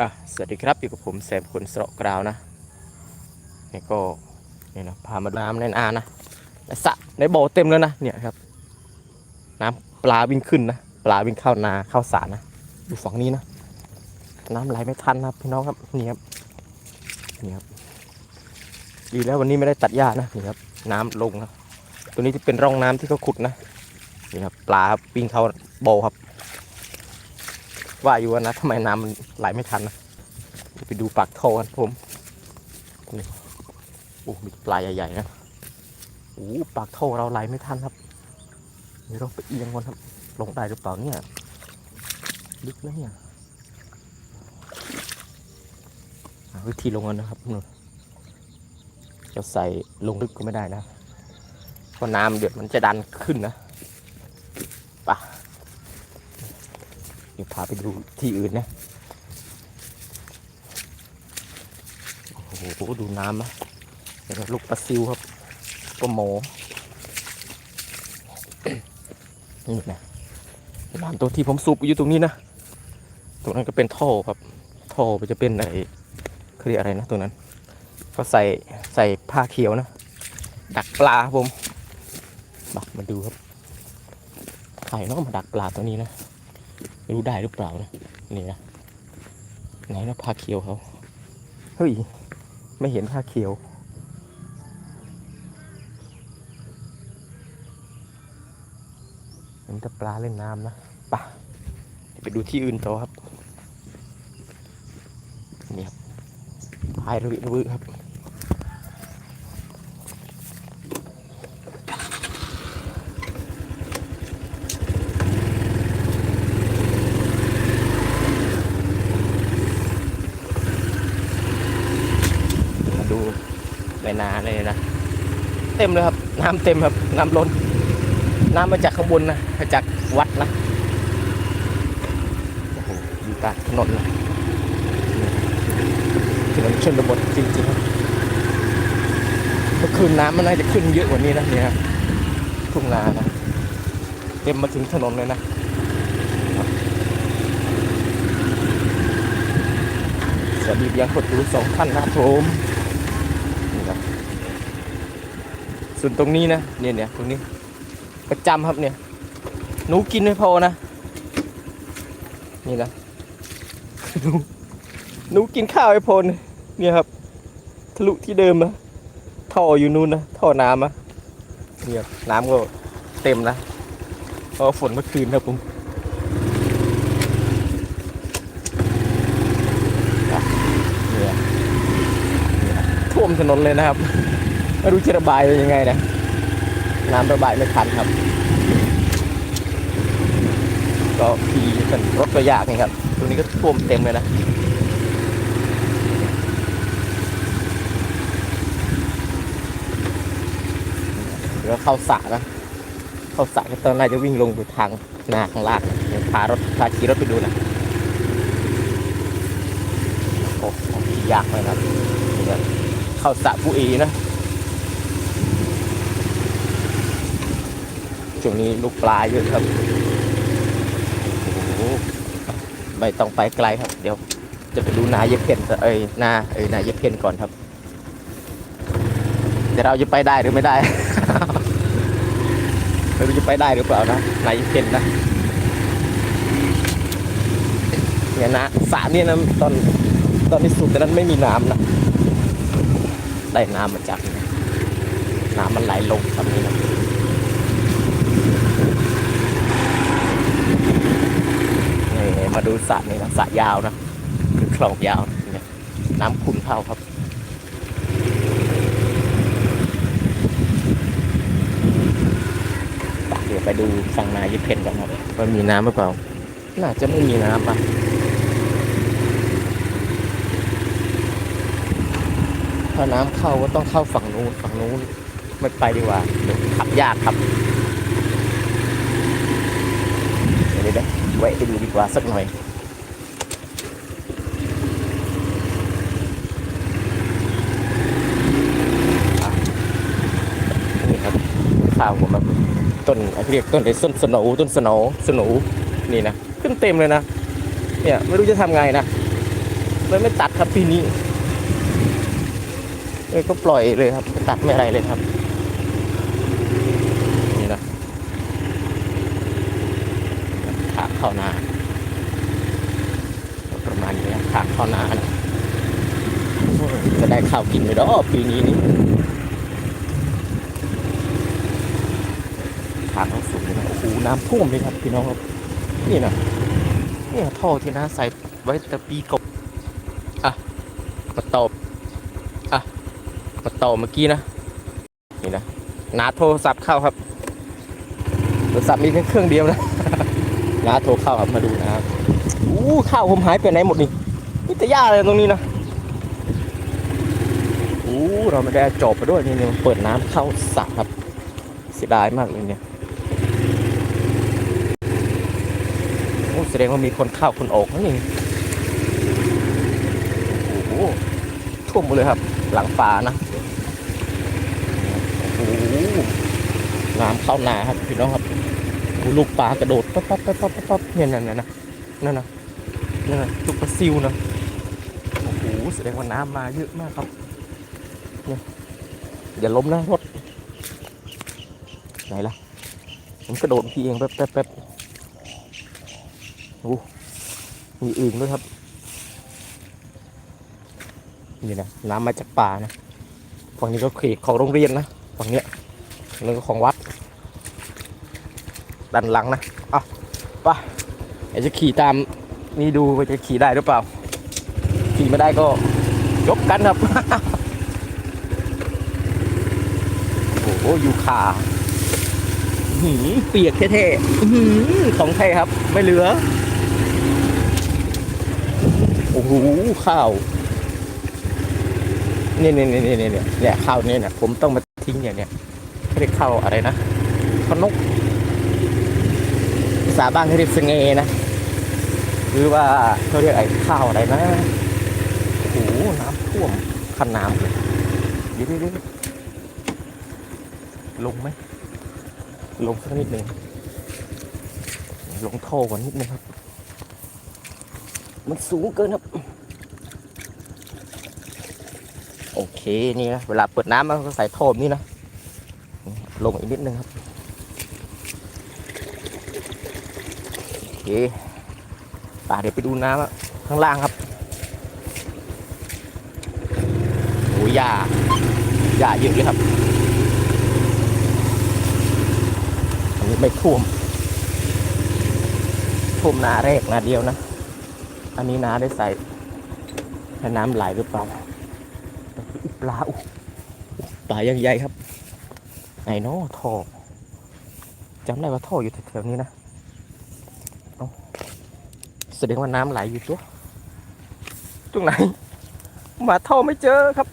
อะสวัสดีครับอยู่กับผมแซมคนสระกราวนะนี่ก็นี่นะพามาดูน้ำในนานะในสระในบ่อเต็มแล้วนะเนี่ยครับ น้ำปลาวิ่งขึ้นนะปลาวิ่งเข้านาเข้าสระนะดูฝั่งนี้นะน้ำไหลไม่ทันนะครับพี่น้องครับนี่ครับนี่ครับดีแล้ววันนี้ไม่ได้ตัดหญ้านะนี่ครับ น้ำลงนะตัวนี้ที่เป็นร่องน้ำที่เขาขุดนะนี่ครับปลาครับวิ่งเข้าบ่อครับ ว่าอยู่ว่านะทำไมน้ำมันไหลไม่ทันนะไปดูปากท่อกันผมนี่โอ้มีปลาใหญ่ๆนะโอ้ปากท่อเราไหลไม่ทันครับเดี๋ยวเราไปเอียงก่อนครับลงได้หรือเปล่าเนี่ยลึกแล้วเนี่ยวิธีลงกันนะครับนู่นจะใส่ลงลึกก็ไม่ได้นะเพราะน้ำเดี๋ยวมันจะดันขึ้นนะ ดี๋ยวพาไปดูที่อื่นนะ โอ้โห ดูน้ำนะเดี๋ยวลูกปลาซิวครับปลาหมอนี่นะน้ำตัวที่ผมสูบอยู่ตรงนี้นะ ตรงนั้นก็เป็นท่อครับ ท่อมันจะเป็นไอ้เขาเรียกอะไรนะตรงนั้นก็ใส่ใส่ผ้าเขียวนะ ดักปลาครับผมมามาดูครับใครเนาะมาดักปลาตัวนี้นะ ไม่รู้ได้หรือเปล่านะนี่นะไหนนะผ้าเขียวเขาเฮ้ยไม่เห็นผ้าเขียวเห็นแต่ปลาเล่นน้ำนะไปะไปดูที่อื่นต่อครับนี่ครับพายระวิระวืครับมาดูในนาเลยนะ เต็มเลยครับ น้ำเต็มครับ น้ำล้น น้ำมาจากข้างบนนะมาจากวัดนะโอ้โหอยู่กลาถนนนะถนนชนบทจริงๆครับเมื่อคืนน้ำมันน่าจะขึ้นเยอะกว่านี้นะเนี่ยครับทุ่งนานะเต็มมาถึงถนนเลยนะสวัสดียังกดดูสองท่านนะครับผมนี่ครับ ส่วนตรงนี้นะเนี่ยเนี่ยตรงนี้ ประจำครับเนี่ย หนูกินไม่พอนะ นี่นะหนูหนูกินข้าวไม่พอนะเนี่ยครับ ทะลุที่เดิมอะท่ออยู่นู่นนะท่อน้ำอะเนี่ยน้ำก็เต็มนะเพราะฝนเมื่อคืนครับผมท่วมถนนเลยนะครับ ไม่รู้จะระบายยังไงนะน้ำระบายไม่ทันครับ ก็ขี่กันรถก็ยากนี่ครับตรงนี้ก็ท่วมเต็มเลยนะเดี๋ยวเข้าสระนะเข้าสระก็ตอนน่าจะวิ่งลงไปทางนาข้างล่างเดี๋ยวพารถพาขี่รถไปดูนะโอ้ยากเลยนะครับนี่ครับเข้าสระผู้อีนะ ช่วงนี้ลูกปลาเยอะครับโอ้โหไม่ต้องไปไกลครับ เดี๋ยว จะไปดูนาเยบเพนเอ้ยนาเอ้ยนาเยบเพนก่อนครับเดี๋ยวเราจะไปได้หรือไม่ได้ไม่รู้จะไปได้หรือเปล่านะนาเยบเพนนะเนี่ยนะสระเนี่ยนะตอนตอนที่สุดแต่นั้นไม่มีน้ำนะ ได้น้ำมาจากน้ำมันไหลลงครับนี่นะ นี่ มาดูสระนี่นะสระยาวนะคือคลองยาวนี่น้ำขุ่นเข้าครับเดี๋ยวไปดูฝั่งนายิเพนกันครับว่ามีน้ำหรือเปล่า น่าจะไม่มีน้ำอะถ้าน้ำเข้าก็ต้องเข้าฝั่งนู้นฝั่งนู้นไม่ไปดีกว่าเดี๋ยวขับยากครับเดี๋ยวเดี๋ยว แวะไปดูดีกว่าสักหน่อยนี่ครับข้าวผมแบบต้นอะไรเรียกต้นไอ้ต้นสโหนต้นสโหนสโหนนี่นะขึ้นเต็มเลยนะเนี่ยไม่รู้จะทำไงนะเลยไม่ตัดครับปีนี้เลยก็ปล่อยเลยครับตัดไม่อะไรเลยครับ นี่นะขาก เข้านา ประมาณนี้นะขากเข้านานะจะได้ข้าวกินไหมดอกปีนี้นี่ขากต้องสูงเลยนะโอ้โหน้ำท่วมเลยครับพี่น้องครับนี่นะนี่ท่อที่น้าใส่ไว้แต่ปีกบอะมาตอบอะมาต่อเมื่อกี้นะนี่นะนาโทรศัพท์เข้าครับโทรศัพท์มีแค่เครื่องเดียวนะ นาโทรเข้าครับมาดูนะครับอู้ข้าวผมหายไปไหนหมดนี่นี่แต่หญ้าอะไรตรงนี้นะอู้เราไม่ได้จอบไปด้วยนี่เนี่ยเปิดน้ำเข้าสระครับเสียดายมากเลยเนี่ยโอ้แสดงว่ามีคนเข้าคนออกนั่นเองโอ้โหท่วมหมดเลยครับ หลังป่านะโอ้โหน้ำเข้านาครับพี่น้องครับ ลูกปลากระโดดปั๊บปั๊บปั๊บปั๊บปั๊บปั๊บเนี่ยนั่นน่ะนะนั่นนะนั่นนะลูกปลาซิวนะโอ้โหแสดงว่าน้ำมาเยอะมากครับเนี่ยอย่าล้มนะรถไหนล่ะผมกระโดดพี่เองแป๊บแป๊บแป๊บโอ้มีอื่นด้วยครับนี่นะน้ำมาจากป่านะฝั่งนี้ก็เขตของโรงเรียนนะฝั่งเนี้ยแล้วก็ของวัด ด้านหลังนะอะไปเดี๋ยวจะขี่ตามนี่ดูว่าจะขี่ได้หรือเปล่า ขี่ไม่ได้ก็ยกกันครับ โอ้โหยูคาหืมเปียกเท่ๆอื้อหือของแท้ครับ ไม่เหลือ โอ้โหข้าวเนี่ยเนี่ยเนี่นี่นี่ยเนี่ยข้าวเนี่เนี่ยผมต้องมาทิ้งอย่างเนี้ยไม่ได้ข้าวอะไรนะขนก ษาบ้านเขาเรียกสงเงนะ หรือว่าเขาเรียกไอ้ข้าวอะไรนะ โอ้โห น้ำท่วมคันน้ำเลยดี๋ยวเดี๋ยวลงไหม ลงสักนิดหนึ่งลงท่อก่อนนิดนึงครับ มันสูงเกินครับ โอเค นี่นะ เวลาเปิดน้ำมันก็ใส่ท่อนี้นะ ลงอีกนิดนึงครับ โอเค ป่าเดี๋ยวไปดูน้ำข้างล่างครับโอ้ยหญ้าหญ้าเยอะเลยครับ อันนี้ไม่ท่วม ท่วมนาแรกนาเดียวนะ อันนี้นาได้ใส่ให้น้ำไหลหรือเปล่าปลาอุปลายังใหญ่ครับ ไหนเนาะทอจำได้ว่าท่ออยู่แถวๆนี้นะ แสดงว่าน้ำไหลอยู่ตัวตรงไหนมาท่อไม่เจอครับ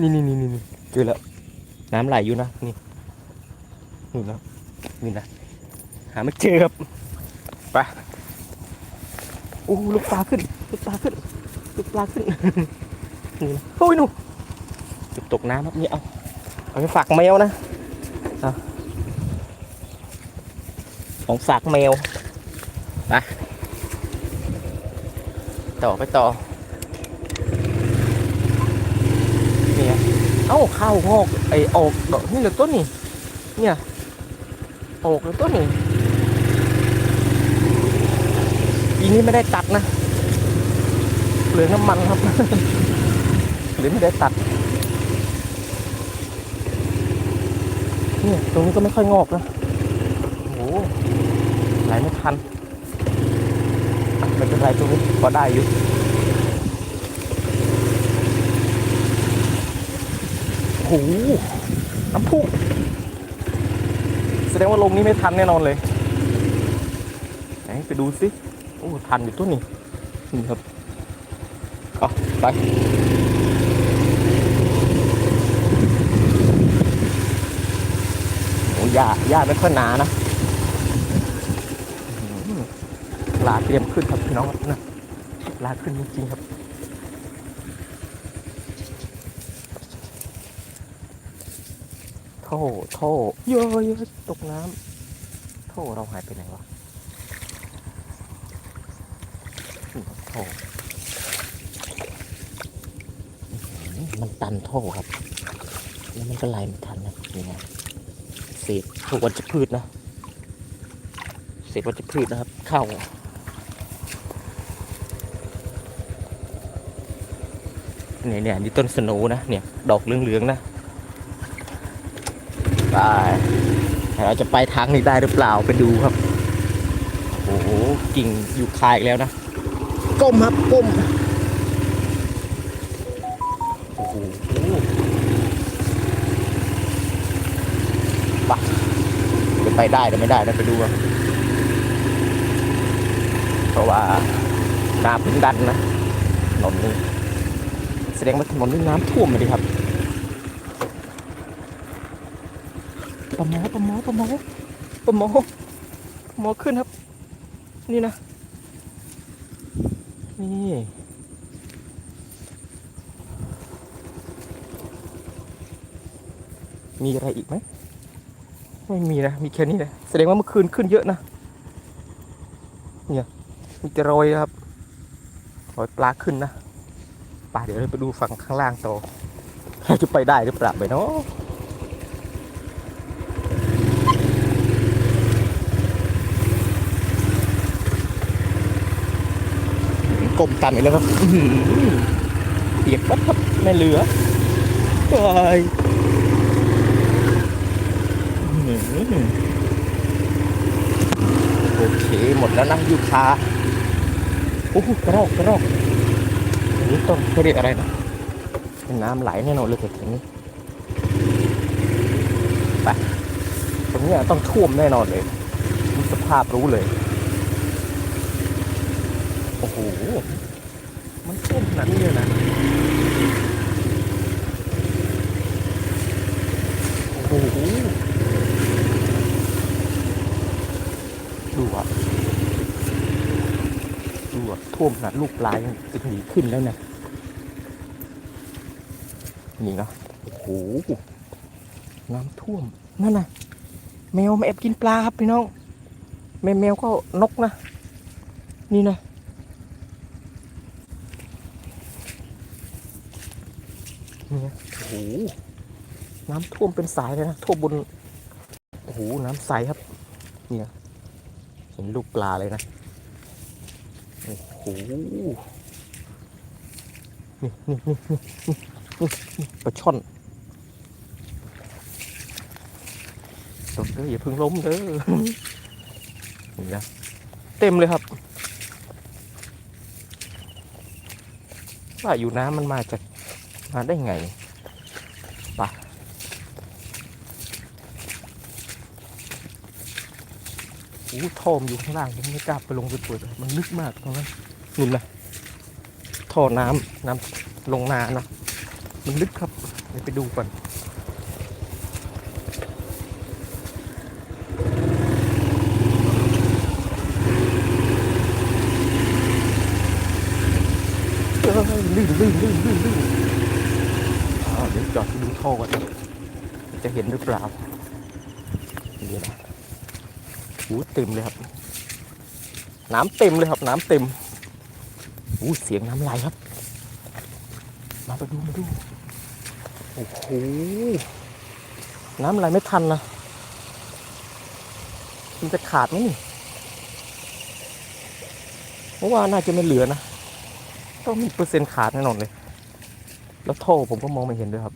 นี่นี่นี่นี่เจอแล้ว น้ำไหลอยู่นะนี่นี่นะนี่นะหาไม่เจอครับไปโอ้ลูกปลาขึ้นลูกปลาขึ้นลูกปลาขึ้นนี่โอ้ยหนูตกน้ำครับนี่เอาเอาไปฝากแมวนะ ของฝากแมวไปต่อไปต่อเนี่ยเอ้าข้าวงอกไอออกดอกนี่เหลือต้นนี่เนี่ยออกเหลือต้นนี่ปีนี้ไม่ได้ตัดนะเหลือน้ำมันครับหรือไม่ได้ตัดเนี่ยตรงนี้ก็ไม่ค่อยงอกนะ ไหลไม่ทันไม่เป็นไรตรงนี้พอได้อยู่โอ้โหน้ำพุแสดงว่าลงนี้ไม่ทันแน่นอนเลยไหนไปดูสิโอ้ทันอยู่ตัวนี้นี่ครับเอาไปโอ้หญ้าหญ้าไม่ค่อยหนานะ ป ลาเตรียมขึ้นครับพี่น้องครับนะลาขึ้นจริงๆครับโท่โท่เยอะตกน้ำโท่เราหายไปไหนวะท่มันตันท่ครับ แล้วมันก็ไหลไม่ทันนะนี่ไงเศษพวกวัชพืชนะเศษวัชพืชนะครับ เข้า เนี่ยเนี่ยนี่ต้นสโหนนะเนี่ยดอกเหลืองๆนะไปเราจะไปทางนี้ได้หรือเปล่าไปดูครับโอ้โหกิ่งอยู่คายอีกแล้วนะก้มครับก้มโอ้โหไปจะไปได้หรือไม่ได้นะไปดูครับเพราะว่าน้ำเพึ่งดันนะถนนนี้แสดงว่าถนนนี้น้ำท่วมเลยครับปะหมอปะหมอปะหมอปะหมอปะหมอขึ้นครับ นี่นะ นี่มีอะไรอีกไหมไม่มีนะ มีแค่นี้นะแสดงว่าเมื่อคืนขึ้นเยอะนะ เนี่ย มีแต่รอยครับรอยปลาขึ้นนะ ไปเดี๋ยวเราไปดูฝั่งข้างล่างต่อจะไปได้หรือเปล่าไปเนาะกลมตันอีกแล้วครับอื้อหือเปียกปั๊บครับไม่เหลือไปอื้อหือโอเค หมดแล้วนะยูคาโอ้โหกระรอกกระรอก อันนี้ต้นเขาเรียกอะไรนะน้ำไหลแน่นอนเลยแถวนี้ไปตรงนี้ต้องท่วมแน่นอนเลยดูสภาพรู้เลย โอ้โห มันท่วมขนาดนี้เลยนะโอ้โหดูอะ ท่วมขนาดลูกปลายจะหนีขึ้นแล้วนี่ยนี่เนาะโอ้โหน้ำท่วมนั่นนะแมวมาแอบกินปลาครับพี่น้องแมวแมวก็นกนะ นี่นะนี่นะโอ้โหน้ำท่วมเป็นสายเลยนะท่วมบนโอ้โหน้ำใสครับ เนี่ยเห็นลูกปลาเลยนะ โอ้โหนี่นี่นี่นี่ปลาช่อนตกเด้ออย่าเพิ่งล้มเด้อนี่นะเต็มเลยครับว่าอยู่น้ำมันมาจากมาได้ไงปะโอ้ท่อมอยู่ข้างล่างยังไม่กล้าไปลงไปเปิดมันลึกมากตรงนั้น นู่นนะท่อน้ำน้ำลงนานะมันลึกครับเดี๋ยวไปดูก่อนเลื่นลื่นลื่นลื่นลื่นอ้าวเดี๋ยวจอดดูท่อก่อนจะเห็นหรือเปล่านี่นะหูเต็มเลยครับ น้ำเต็มเลยครับ น้ำเต็ม หูเสียงน้ำไหลครับ มาไปดูมาดู โอ้โห น้ำไหลไม่ทันนะ มันจะขาดไหมนี่เพราะว่าน่าจะไม่เหลือนะ ต้องมีเปอร์เซ็นต์ขาดแน่นอนเลย แล้วท่อผมก็มองไม่เห็นด้วยครับ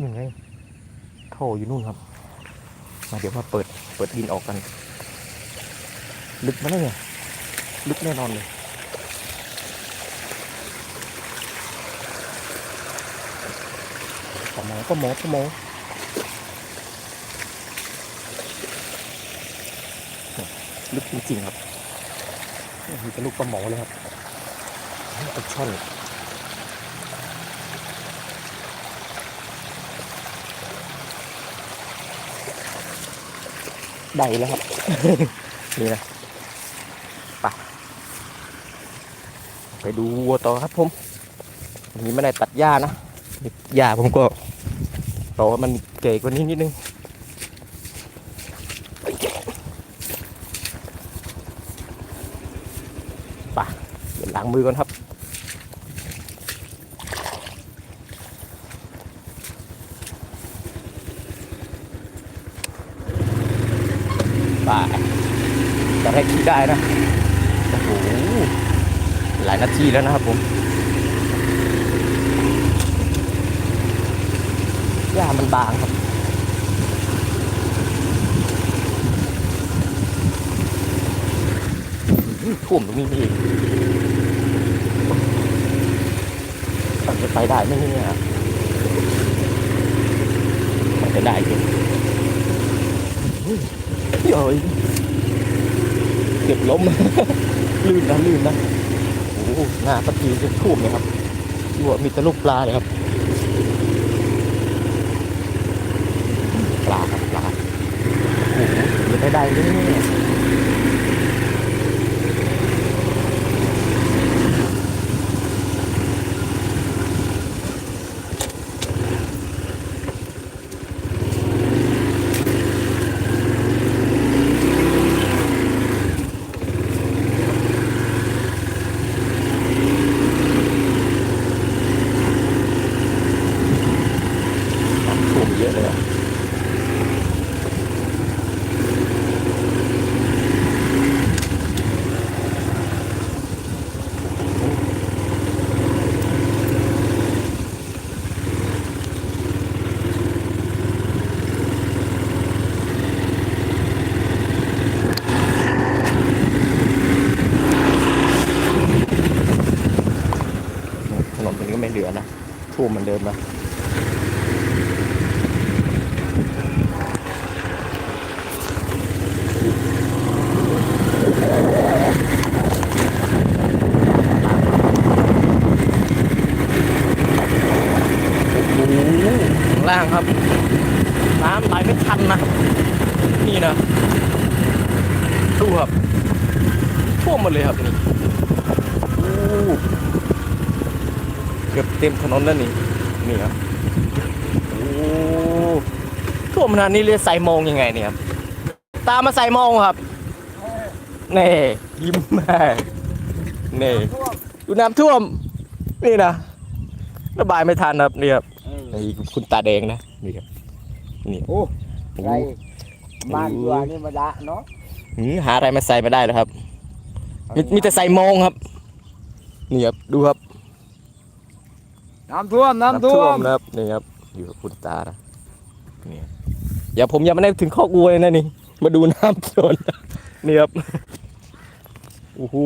นี่ไงท่ออยู่นู่นครับ มาเดี๋ยวมาเปิด เปิดดินออกกัน ลึกไหมเนี่ย ลึกแน่นอนเลยหมอปะหมอปะหมอลึกจริงๆครับมีแต่ลูกปลาหมอเลยครับปลาช่อนได้แล้วครับ นี่นะ ไปดูวัวต่อครับผมวันนี้ไม่ได้ตัดหญ้านะหญ้าผมก็ต่อมันเก๋กว่านี้นิดนึงป่ะเดี๋ยวล้างมือก่อนครับป่ะแต่ให้คิดได้นะ หลายนาทีแล้วนะครับผมหญ้ามันบางครับท่วมตรงนี้นี่เองมันจะไปได้ไหมเนี่ยมันจะได้จริงเฮ้ยเกือบล้ม ลื่นนะลื่นนะ หน้าตะกี้จะทูบเลยครับดูว่ามีตะลูกปลาเลยครับ ปลาครับปลาโอ้โหจะได้ได้เลยเนี่ย น้ำท่วมเยอะเลยอะถนนตรงนี้ก็ไม่เหลือนะ ท่วม เหมือนเดิมนะ โอ้โหข้างล่างครับ น้ำไหลไม่ทันนะ นี่นะดูครับท่วมหมดเลยครับนี่โอ้ เกือบเต็มถนนแล้วนี่นี่ครับโอ้ท่วมขนาดนี้เลยใส่โมงยังไงเนี่ยครับตามมาใส่โมงครับนี่ยิ้มแม่นี่ดูน้ำท่วม นี่นะระบายไม่ทันครับนี่ครับนี่คุณตาแดงนะนี่ครับนี่โอ้โอ้ไรบ้านอยู่อันนี่มาดะเนาะหืมหาอะไรมาใส่ไม่ได้แล้วครับ มีมีแต่ใส่โมงครับ นี่ครับดูครับ น้ำท่วมน้ำท่วมนะครับนี่ครับอยู่กับคุณตานะนี่อย่าผมยังไม่ได้ถึงข้อกวัวเลยนะนี่ มาดูน้ำโจนนี่ครับโอ้โห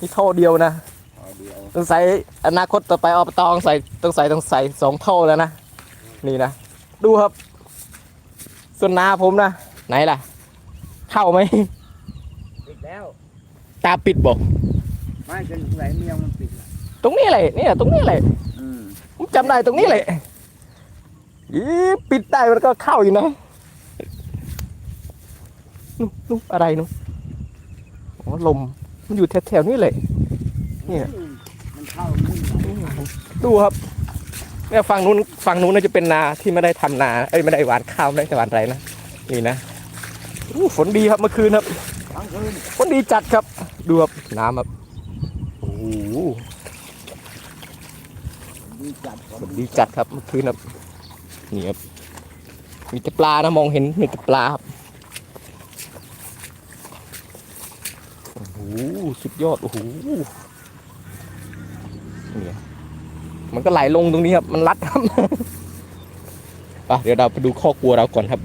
นี่ท่อเดียวนะเอาเดียวต้องใส่อนาคตต่อไปอบตต้องใส่ต้องใส่ต้องใส่สองเท่าแล้วนะนี่นะดูครับ ส่วนนาผมนะไหนล่ะ เข้าไหมปิดแล้วตาปิดบอกไม่จนไหลเมียงมันปิดละ ตรงนี้เลยเนี่ยตรงนี้เลยอืมผมจำได้ตรงนี้เลยอีปิดได้มันก็เข้าอยู่นะนู่นนู่นอะไรนู่นอ๋อลมมันอยู่แถวๆนี้เลย เนี่ย มันเข้าขึ้นไหลดูครับเนี่ยฝั่งนู้นฝั่งนู้นน่าจะเป็นนาที่ไม่ได้ทำนาเอ้ยไม่ได้หวานข้าวไม่ได้หวานไรนะนี่นะอู้ฝนดีครับเมื่อคืนครับทั้งคืน ฝนดีจัดครับดูครับน้ำครับโอ้โห ดีจัสดีจัดครับเมื่อคืนครับนี่ครับมีแต่ปลานะมองเห็นมีแต่ปลาครับโอ้โหสุดยอดโอ้โหนี่มันก็ไหลลงตรงนี้ครับ มันรัดครับไปเดี๋ยวเราไปดูข้อกลัวเราก่อนครับ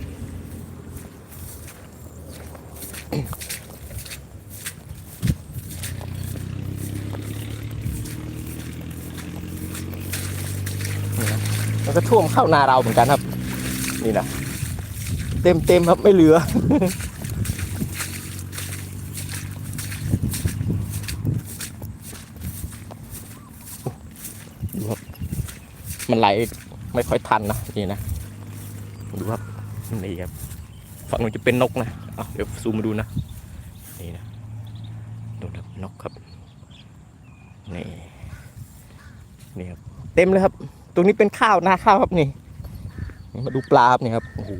มันก็ท่วมเข้านาเราเหมือนกันครับ นี่นะเต็มเต็มครับไม่เหลือ ดูครับ มันไหลไม่ค่อยทันนะนี่นะ ดูครับ นี่ครับฝั่งนู้นจะเป็นนกนะเอาเดี๋ยวซูมมาดูนะ นี่นะดูนกครับ นี่ นี่ครับ เต็มเลยครับ รงนี้เป็นข้าวนาข้าวครับนี่มาดูปลาครับนี่ครับโอ้โห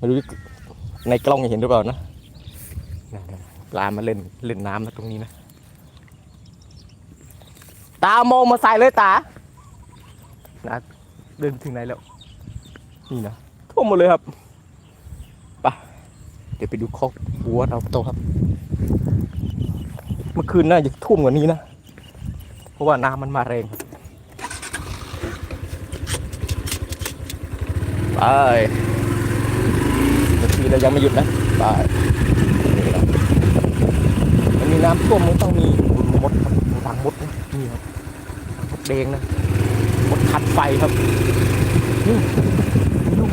มาดูในกล้องเห็นหรือเปล่านะปลามาเล่นเล่นน้ำนะตรงนี้นะ ตาโมมาใส่เลยตานะเดินถึงไหนแล้ว นี่นะท่วมหมดเลยครับไปะเดี๋ยวไปดูคอกวัวเราโตครับ เมื่อคืนน่าจะท่วมกว่านี้นะ เพราะว่าน้ำมันมาแรงครับ ไปเมื่อคืนเรายังไม่หยุดนะไปนมันมีน้ำท่วมมันต้องมีมดครับรังมดนะนี่ครับมดแดงนะมดขัดไฟครับนี่ดู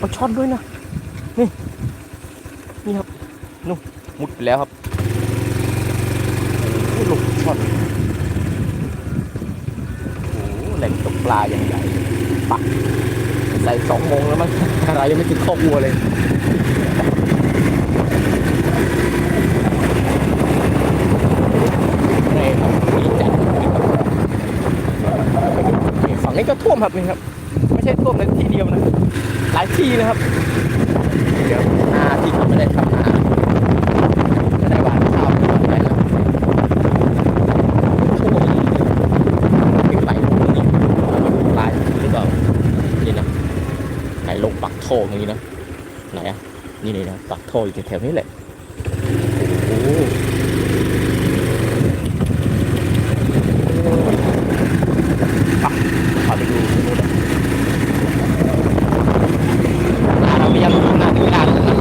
ปลาช่อนด้วยนะนี่นี่ครับนู่นมุดไปแล้วครับโอ้โหลูกช่อนโอ้โหแหล่งตกปลาอย่างใหญ่ปัก ใส่สองโมงแล้วมั้งอะไรยังไม่ถึงข้อกวัวเลยฝั่งนี้ก็ท่วมครับนี่ครับ ไม่ใช่ท่วมในที่เดียวนะ หลายที่นะครับ เดี๋ยวนาที่ทำไม่ได้ทำนาไม่ได้หวานข้าวไม่ได้แล้วท่วมขึ้นไปนี่ลายหรือเปล่านี่นะไหนลงปัก ท่ออย่างนี้นะไหนอะนี่นี่นะปักท่ออยู่แถวๆนี้แหละ โอ้โหอะพาไปดูตรงนู้นนะ เราพยายามทำงานเวลานะครับ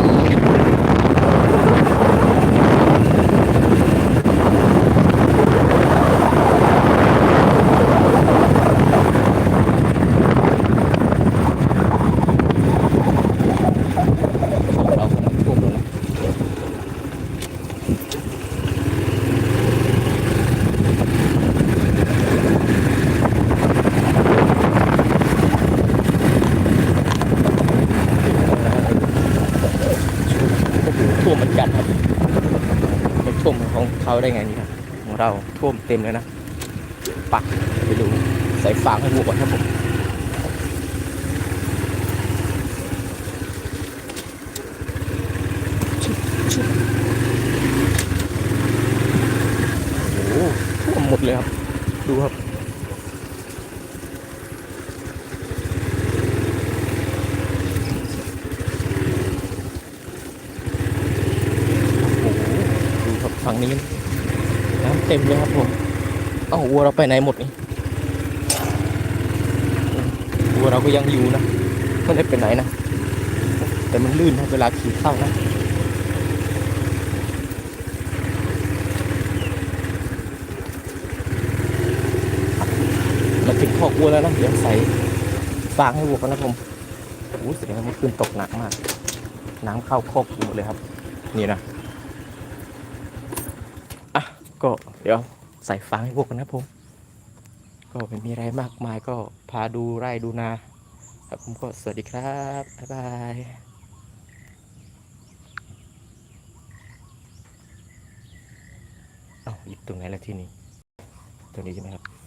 ของเรากำลังท่วมแล้วนะโอ้โหท่วมเหมือนกันครับไม่ท่วม ของเขาได้ไงนี่ครับของเราท่วมเต็มเลยนะปักไปดูใส่ฟางให้วัวก่อนครับผมชุบชุบโอ้โหท่วมหมดเลยครับ ดูครับ โอ้โหดูครับฝั่งนี้น้ำเต็มเลยครับผมเอ้า วัวเราไปไหนหมดนี่วัวเราก็ยังอยู่นะไม่ได้ไปไหนนะ แต่มันลื่นนะเวลาขี่เข้านะมาถึงคอกวัวแล้วนะเดี๋ยวใส่ฟางให้วัวกันนะผมโอ้โหแสดงเมื่อคืนตกหนักมาก น้ำเข้าคอกหมดเลยครับ นี่นะ อะ ก็เดี๋ยว ใส่ฟางให้พวกกันนะผม ก็ไม่มีอะไรมากมายก็พาดูไร่ดูนา ครับผมก็สวัสดีครับ บ๊ายบายเอ้าหยิบตรงไหนละที่นี่ตรงนี้ใช่ไหมครับ